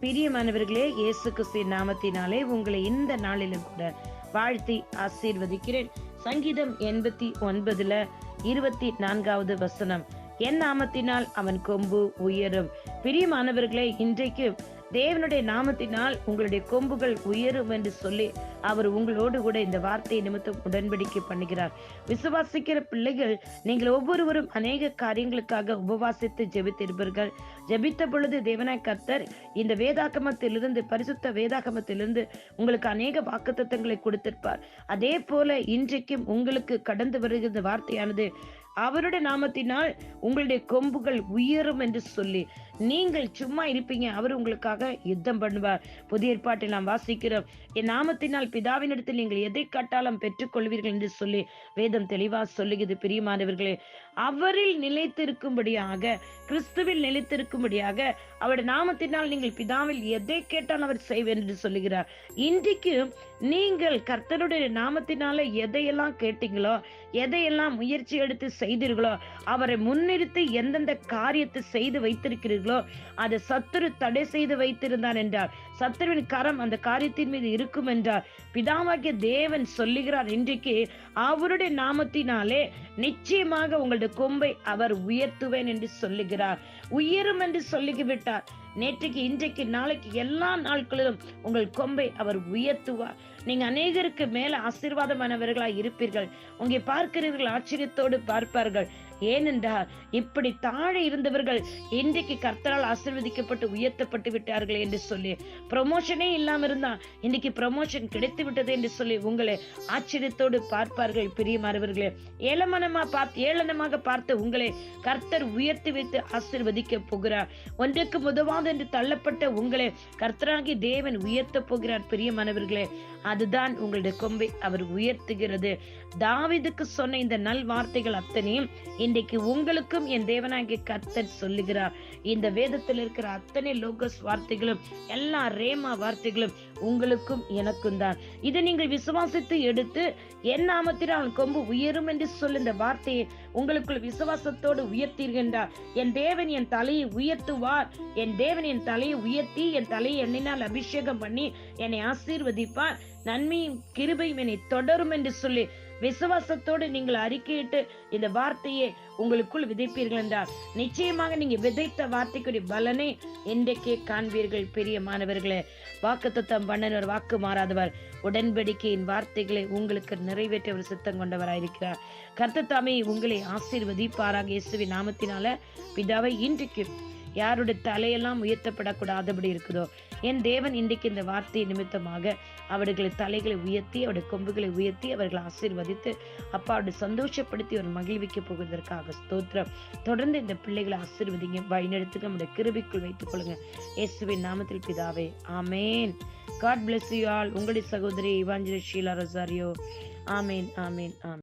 பிரியமானவர்களே இயேசு கிறிஸ்து நாமத்தினாலே உங்களை இந்த நாளிலும் கூட வாழ்த்தி ஆசீர்வதிக்கிறேன். சங்கீதம் எண்பத்தி ஒன்பதுல இருபத்தி நான்காவது வசனம் என் நாமத்தினால் அவன் கொம்பு உயரும். பிரியமானவர்களே இன்றைக்கு தேவனுடைய நாமத்தினால் உங்களுடைய கொம்புகள் உயரும் என்று சொல்லி அவர் உங்களோடு கூட இந்த வார்த்தையை நிமித்தம் உடன்படிக்கை பண்ணுகிறார். விசுவாசிக்கிற பிள்ளைகள் நீங்கள் ஒவ்வொருவரும் அநேக காரியங்களுக்காக உபவாசித்து ஜெபித்திருப்பீர்கள். ஜெபித்த பொழுது தேவனாய் கர்த்தர் இந்த வேதாகமத்திலிருந்து பரிசுத்த வேதாகமத்திலிருந்து உங்களுக்கு அநேக வாக்குத்தங்களை கொடுத்திருப்பார். அதே போல இன்றைக்கும் உங்களுக்கு கடந்து வருகிற வார்த்தையானது அவருடைய நாமத்தினால் உங்களுடைய கொம்புகள் உயரும் என்று சொல்லி நீங்கள் சும்மா இருப்பீங்க. அவர் உங்களுக்காக யுத்தம் பண்ணுவார். புதிய ஏற்பாட்டில் நாம் வாசிக்கிறோம். என் நாமத்தினால் பிதாவினிடத்தில் நீங்கள் எதை கட்டாலும் பெற்றுக்கொள்வீர்கள் என்று சொல்லி வேதம் தெளிவா சொல்லுகிறது. பிரியமானவர்களே அவரில் நிலைத்திருக்கும்படியாக கிறிஸ்துவில் நிலைத்திருக்கும்படியாக அவருடைய நாமத்தினால் நீங்கள் பிதாவில் எதை கேட்டால் அவர் செய்வேன் என்று சொல்லுகிறார். இன்றைக்கு நீங்கள் கர்த்தருடைய நாமத்தினால எதையெல்லாம் கேட்டீங்களோ எதையெல்லாம் முயற்சி எடுத்து செய்தீர்களோ அவரை முன்னிறுத்தி எந்தெந்த காரியத்தை செய்து வைத்திருக்கிறீர்களோ அதை சத்துரு தடை செய்து வைத்திருந்தான் என்றார். சத்துருவின் கரம் அந்த காரியத்தின் மீது இருக்கும் என்றார். பிதாவாகிய தேவன் சொல்லுகிறார் இன்றைக்கு அவருடைய நாமத்தினாலே நிச்சயமாக உங்களுடைய கொம்பை அவர் உயர்த்துவேன் என்று சொல்லுகிறார். உயரும் என்று சொல்லிவிட்டார் நேற்றுக்கு இன்றைக்கு நாளைக்கு எல்லா நாட்களிலும் உங்கள் கொம்பை அவர் உயர்த்துவார். நீங்க அநேகருக்கு மேல ஆசீர்வாதமானவர்களாய் இருப்பீர்கள். உங்களை பார்க்கிறவர்கள் ஆச்சரியத்தோடு பார்ப்பார்கள். ஏனென்றால் இப்படி தாழே இருந்தவர்கள் இன்றைக்கு கர்த்தரால் ஆசிர்வதிக்கப்பட்டு உயர்த்தப்பட்டு விட்டார்கள் என்று சொல்லி. ப்ரொமோஷனே இல்லாம இருந்தா இன்னைக்கு ப்ரொமோஷன் கிடைத்து விட்டது என்று சொல்லி உங்களை ஆச்சரியத்தோடு பார்ப்பார்கள் பிரியமானவர்களே. ஏளமனமா பார்த்து ஏளனமாக பார்த்து உங்களை கர்த்தர் உயர்த்தி வைத்து ஆசிர்வதிக்க போகிறார். ஒன்றுக்கு முதவாது என்று தள்ளப்பட்ட உங்களை கர்த்தராகி தேவன் உயர்த்த போகிறார் பிரியமானவர்களே. அதுதான் உங்களுடைய கொம்பை அவர் உயர்த்துகிறது. தாவிதுக்கு சொன்ன இந்த நல் வார்த்தைகள் அத்தனையும் இன்றைக்கு உங்களுக்கும் என் தேவனாகிய கர்த்தர் சொல்லுகிறார். இந்த வேதத்தில் இருக்கிற அத்தனை லோகஸ் வார்த்தைகளும் எல்லா ரேமா வார்த்தைகளும் உங்களுக்கும் எனக்கும் தான். இதை நீங்கள் விசுவாசித்து எடுத்து என் நாமத்தில் அவன் கொம்பு உயரும் என்று சொல்லு இந்த வார்த்தையை உங்களுக்குள் விசுவாசத்தோடு உயர்த்தீர்கின்றார் என் தேவன் என் தலையை உயர்த்துவார். என் தேவன் என் தலையை உயர்த்தி என் தலையை எண்ணினால் அபிஷேகம் பண்ணி என்னை ஆசீர்வதிப்பார். நன்மையும் கிருபையும் என்னை தொடரும் என்று சொல்லி விசுவாசத்தோடு நீங்கள் அறிக்கையிட்டு இந்த வார்த்தையை உங்களுக்குள் விதைப்பீர்கள் என்றால் நிச்சயமாக நீங்க விதைத்த வார்த்தைக்குரிய பலனை இன்றைக்கே காண்பீர்கள் பெரிய மாணவர்களே. வாக்கு தத்தம் பண்ணனர் வாக்கு மாறாதவர். உடன்படிக்கையின் வார்த்தைகளை உங்களுக்கு நிறைவேற்ற ஒரு சித்தம் கொண்டவராயிருக்கிறார். கர்த்தத்தாமே உங்களை ஆசீர்வதிப்பாராக இயேசுவின் நாமத்தினால. பிதாவை இன்றைக்கு யாருடைய தலையெல்லாம் உயர்த்தப்படக்கூடாதபடி இருக்குதோ என் தேவன் இன்றைக்கு இந்த வார்த்தை நிமித்தமாக அவர்களை தலைகளை உயர்த்தி அவருடைய கொம்புகளை உயர்த்தி அவர்களை ஆசீர்வதித்து அப்பா அவருடைய சந்தோஷப்படுத்தி ஒரு மகிழ்விக்க போவதற்காக ஸ்தோத்திரம். தொடர்ந்து இந்த பிள்ளைகளை ஆசீர்வதிங்க. வழிநடத்துக்கு நம்முடைய கிருபிக்குள் வைத்துக் கொள்ளுங்க. இயேசுவின் நாமத்தில் பிதாவே ஆமேன். காட் பிளஸ் யூ ஆல் உங்களுடைய சகோதரி இவாஞ்சலி ஷீலா ரொசாரியோ. ஆமேன் ஆமேன் ஆமேன்.